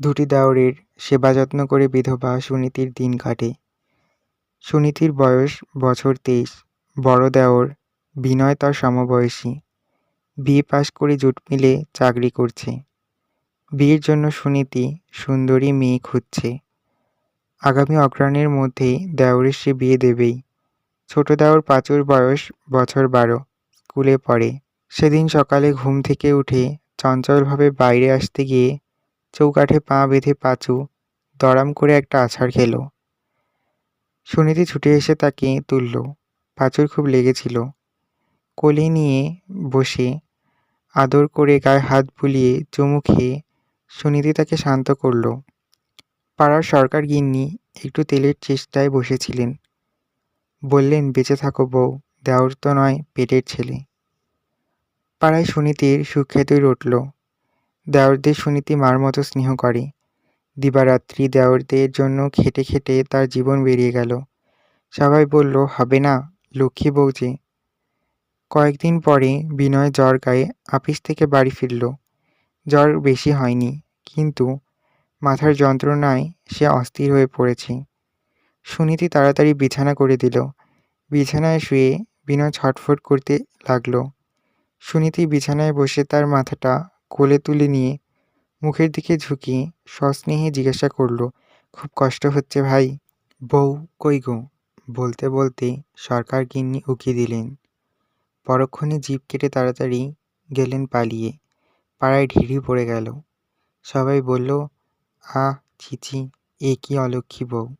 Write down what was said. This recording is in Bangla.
দুটি দেওরের সেবা যত্ন করে বিধবা সুনীতির দিন কাটে। সুনীতির বয়স বছর তেইশ। বড় দেওর, বিনয় তার সমবয়সী। বিএ পাশ করে জুট মিলে চাকরি করছে। বিয়ের জন্য সুনীতি সুন্দরী মেয়ে খুঁজছে। আগামী অগ্রহায়ণের মধ্যেই দেওরের সে বিয়ে দেবেই। ছোট দেওর পাঁচুর বয়স বছর বারো। স্কুলে পড়ে। সেদিন সকালে ঘুম থেকে উঠে চঞ্চলভাবে বাইরে আসতে গিয়ে চৌকাঠে পা বেঁধে পাঁচু দড়াম করে একটা আছাড় খেলো। সুনীতি ছুটে এসে তাকে তুলল। পাঁচুর খুব লেগেছিল। কোলে নিয়ে বসে আদর করে গায়ে হাত বুলিয়ে চুমু খেয়ে সুনীতি তাকে শান্ত করল। পাড়ার সরকার গিন্নি একটু তেলের চেষ্টায় বসেছিলেন। বললেন, বেঁচে থাকো বউ, দেওর তো নয় পেটের ছেলে। পাড়ায় সুনীতির সুখ্যাতি রটল। দেওরদের সুনীতি মার মতো স্নেহ করে। দিবারাত্রি দেওরদের জন্য খেটে খেটে তার জীবন বেরিয়ে গেল। সবাই বলল, হবে না, লক্ষ্মী বউ যে। কয়েকদিন পরে বিনয় জ্বর গায়ে আপিস থেকে বাড়ি ফিরল। জ্বর বেশি হয়নি, কিন্তু মাথার যন্ত্রণায় সে অস্থির হয়ে পড়েছে। সুনীতি তাড়াতাড়ি বিছানা করে দিল। বিছানায় শুয়ে বিনয় ছটফট করতে লাগল। সুনীতি বিছানায় বসে তার মাথাটা কোলে তুলে নিয়ে মুখের দিকে ঝুঁকিয়ে সস্নেহে জিজ্ঞাসা করল, খুব কষ্ট হচ্ছে ভাই? বউ কই গো? বলতে বলতে সরকার গিন্নি উকি দিলেন। পরক্ষণে জিভ কেটে তাড়াতাড়ি গেলেন পালিয়ে। পাড়ায় ঢিড়ি পড়ে গেল। সবাই বলল, আহ ছিছি এ কি অলক্ষী বউ।